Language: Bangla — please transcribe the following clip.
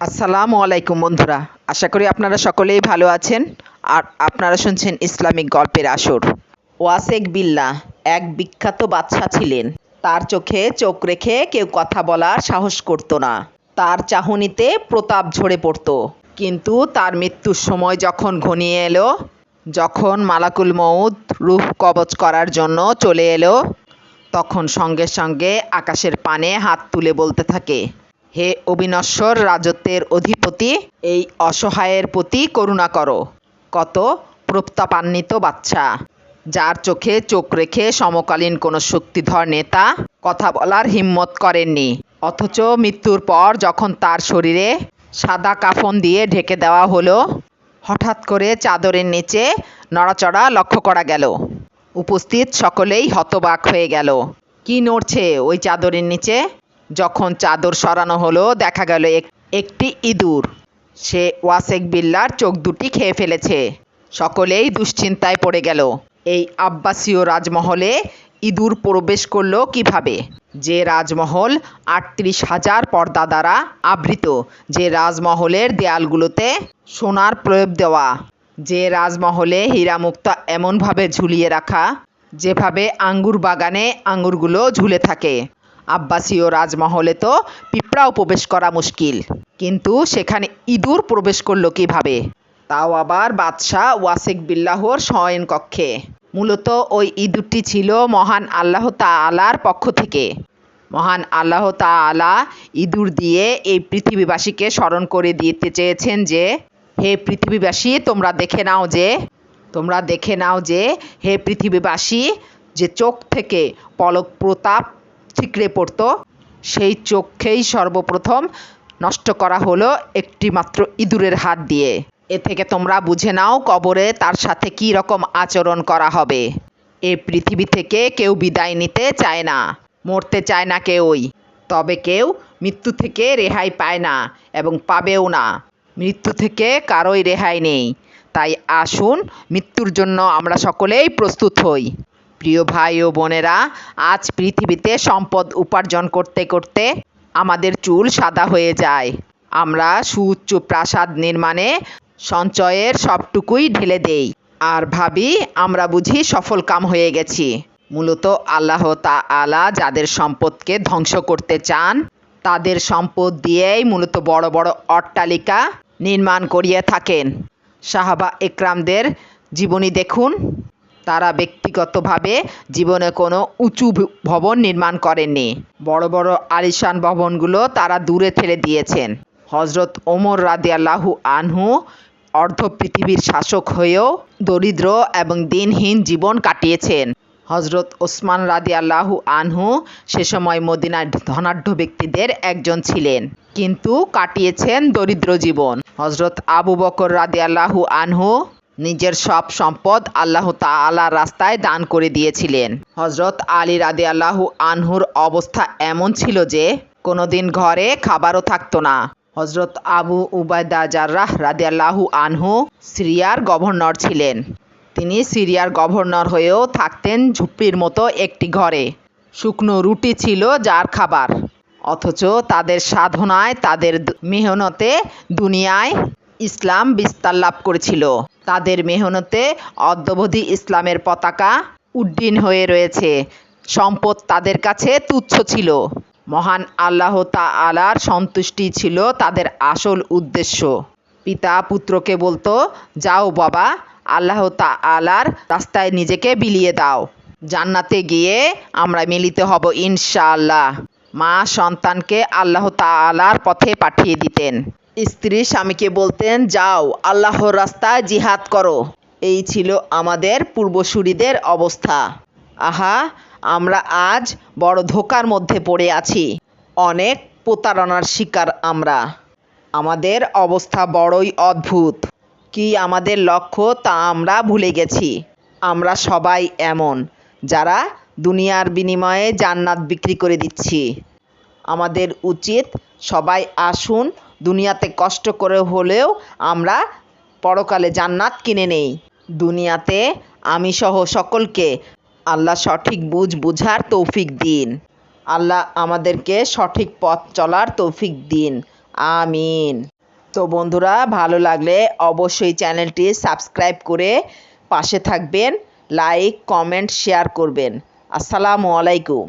আসসালামু আলাইকুম বন্ধুরা। আশা করি আপনারা সকলেই ভালো আছেন। আর আপনারা শুনছেন ইসলামিক গল্পের আসর। ওয়াসেক বিল্লা এক বিখ্যাত বাদশা ছিলেন। তার চোখে চোখ রেখে কেউ কথা বলার সাহস করতো না। তার চাহনিতে প্রতাপ ঝরে পড়তো। কিন্তু তার মৃত্যুর সময় যখন ঘনিয়ে এলো, যখন মালাকুল মৌদ রূহ কবচ করার জন্য চলে এলো, তখন সঙ্গে সঙ্গে আকাশের পানে হাত তুলে বলতে থাকে হে অবিনশ্বর রাজত্বের অধিপতি, এই অসহায়ের প্রতি করুণা করো। কত প্রতাপান্বিত বাচ্চা। যার চোখে চোখ রেখে সমকালীন কোনো শক্তিধর নেতা কথা বলার হিম্মত করেননি। অথচ মৃত্যুর পর যখন তার শরীরে সাদা কাফন দিয়ে ঢেকে দেওয়া হলো, হঠাৎ করে চাদরের নিচে নড়াচড়া লক্ষ্য করা গেল। উপস্থিত সকলেই হতবাক হয়ে গেল। কি নড়ছে ওই চাদরের নিচে? যখন চাদর সরানো হলো, দেখা গেল এক- একটি ইঁদুর। সে ওয়াসেক বিল্লার চোখ দুটি খেয়ে ফেলেছে। সকলেই দুশ্চিন্তায় পড়ে গেল। এই আব্বাসীয় রাজমহলে ইঁদুর প্রবেশ করল কীভাবে? যে রাজমহল আটত্রিশ হাজার পর্দা দ্বারা আবৃত, যে রাজমহলের দেয়ালগুলোতে সোনার প্রয়োগ দেওয়া, যে রাজমহলে হীরামুক্তা এমনভাবে ঝুলিয়ে রাখা, যেভাবে আঙ্গুর বাগানে আঙ্গুরগুলো ঝুলে থাকে। আব্বাসীয় রাজমহলে তো পিঁপড়াও প্রবেশ করা মুশকিল। কিন্তু সেখানে ইঁদুর প্রবেশ করল কীভাবে? তাও আবার বাদশাহ ওয়াসেক বিল্লাহর শয়ন কক্ষে। মূলত ওই ইঁদুরটি ছিল মহান আল্লাহ তাআলার পক্ষ থেকে। মহান আল্লাহ তাআলা ইঁদুর দিয়ে এই পৃথিবীবাসীকে স্মরণ করে দিতে চেয়েছেন যে, হে পৃথিবীবাসী, তোমরা দেখে নাও যে, তোমরা দেখে নাও যে, হে পৃথিবীবাসী, যে চোখ থেকে পলক প্রতাপ ঠিকরে পড়তো। সেই চোখকেই সর্বপ্রথম নষ্ট করা হলো একটি মাত্র ইঁদুরের হাত দিয়ে। এ থেকে তোমরা বুঝে নাও কবরে তার সাথে কী রকম আচরণ করা হবে। এ পৃথিবী থেকে কেউ বিদায় নিতে চায় না, মরতে চায় না কেউই। তবে কেউ মৃত্যু থেকে রেহাই পায় না এবং পাবেও না। মৃত্যু থেকে কারোই রেহাই নেই। তাই আসুন, মৃত্যুর জন্য আমরা সকলেই প্রস্তুত হই। প্রিয় ভাই ও বোনেরা, আজ পৃথিবীতে সম্পদ উপার্জন করতে করতে আমাদের চুল সাদা হয়ে যায়। আমরা সুউচ্চ প্রাসাদ নির্মাণে সঞ্চয়ের সবটুকুই ঢেলে দেই। আর ভাবি, আমরা বুঝি সফল কাম হয়ে গেছি। মূলত আল্লাহ তাআলা যাদের সম্পদকে ধ্বংস করতে চান, তাদের সম্পদ দিয়েই মূলত বড় বড় অট্টালিকা নির্মাণ করিয়ে থাকেন। সাহাবা একরামদের জীবনী দেখুন। তারা ব্যক্তিগতভাবে জীবনে কোনো উঁচু ভবন নির্মাণ করেননি। বড় বড় আলিশান ভবনগুলো তারা দূরে ঠেলে দিয়েছেন। হজরত ওমর রাদিয়াল্লাহু আনহু অর্ধ পৃথিবীর শাসক হয়েও দরিদ্র এবং দিনহীন জীবন কাটিয়েছেন। হজরত ওসমান রাদিয়াল্লাহু আনহু সে সময় মদিনার ধনাঢ্য ব্যক্তিদের একজন ছিলেন, কিন্তু কাটিয়েছেন দরিদ্র জীবন। হজরত আবু বকর রাদিয়াল্লাহু আনহু নিজের সব সম্পদ আল্লাহ তাআলার রাস্তায় দান করে দিয়েছিলেন। হজরত আলী রাদি আল্লাহু আনহুর অবস্থা এমন ছিল যে, কোনোদিন ঘরে খাবারও থাকতো না। হজরত আবু উবায়দা জার্রাহ রাদি আল্লাহু আনহু সিরিয়ার গভর্নর ছিলেন। তিনি সিরিয়ার গভর্নর হয়েও থাকতেন ঝুপড়ির মতো একটি ঘরে। শুকনো রুটি ছিল যার খাবার। অথচ তাদের সাধনায় তাদের মেহনতে দুনিয়ায় ইসলাম বিস্তার লাভ করেছিল। তাদের মেহনতে অদ্যবধি ইসলামের পতাকা উড্ডীন হয়ে রয়েছে। সম্পদ তাদের কাছে তুচ্ছ ছিল। মহান আল্লাহ তা আলার সন্তুষ্টি ছিল তাদের আসল উদ্দেশ্য। পিতা পুত্রকে বলতো, যাও বাবা, আল্লাহ তা আলার রাস্তায় নিজেকে বিলিয়ে দাও। জান্নাতে গিয়ে আমরা মিলিত হব ইনশাআল্লাহ। মা সন্তানকে আল্লাহ তাআলার পথে পাঠিয়ে দিতেন। স্ত্রী স্বামীকে বলতেন, যাও, আল্লাহর রাস্তায় জিহাদ করো। এই ছিল আমাদের পূর্বসূরিদের অবস্থা। আহা, আমরা আজ বড় ধোকার মধ্যে পড়ে আছি। অনেক প্রতারণার শিকার আমরা। আমাদের অবস্থা বড়ই অদ্ভুত। কি আমাদের লক্ষ্য তা আমরা ভুলে গেছি। আমরা সবাই এমন, যারা দুনিয়ার বিনিময়ে জান্নাত বিক্রি করে দিচ্ছি। আমাদের উচিত সবাই আসুন দুনিয়াতে কষ্ট করে হলেও আমরা পরকালে জান্নাত কিনে নেই। দুনিয়াতে আমি সহ সকলকে আল্লাহ সঠিক বুঝ বুঝার তৌফিক দিন। আল্লাহ আমাদেরকে সঠিক পথ চলার তৌফিক দিন। আমিন। তো বন্ধুরা, ভালো লাগলে অবশ্যই চ্যানেলটি সাবস্ক্রাইব করে পাশে থাকবেন, লাইক, কমেন্ট, শেয়ার করবেন। আসসালামু আলাইকুম।